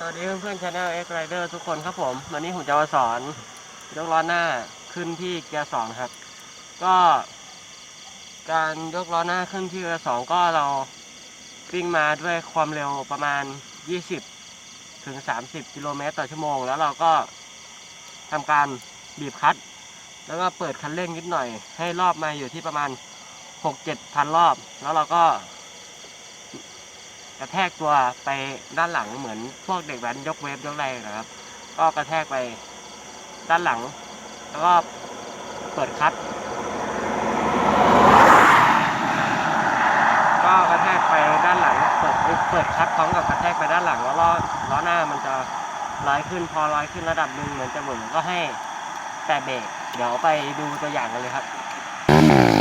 สวัสดีเพื่อนๆชาแนล X Rider ทุกคนครับผม วันนี้ผมจะมาสอนยกล้อหน้าขึ้นที่เกียร์สองครับ ก็ การยกล้อหน้าขึ้นที่เกียร์สองก็เราวิ่งมาด้วยความเร็วประมาณ 20 ถึง 30 กิโลเมตรต่อชั่วโมง แล้วเราก็ทำการบีบคลัตช์แล้วก็เปิดคันเร่งนิดหน่อย ให้รอบมาอยู่ที่ประมาณ 6-7พันรอบ แล้วเราก็ กระแทกตัวไปด้านหลังเหมือนพวกเด็กแว้นยกเวฟยกอะไรนะครับ ก็กระแทกไปด้านหลัง แล้วก็เปิดคลัตช์ก็กระแทกไปด้านหลัง เปิดเปิดคลัตช์พร้อมกับกระแทกไปด้านหลัง แล้วล้อล้อหน้ามันจะลอยขึ้นพอลอยขึ้นระดับหนึ่งเหมือนจะหมุนก็ให้แตะเบรกเดี๋ยวไปดูตัวอย่างกันเลยครับ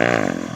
เ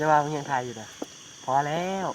ดี๋ยวว่าเพียงไทยอยู่นะพอแล้ว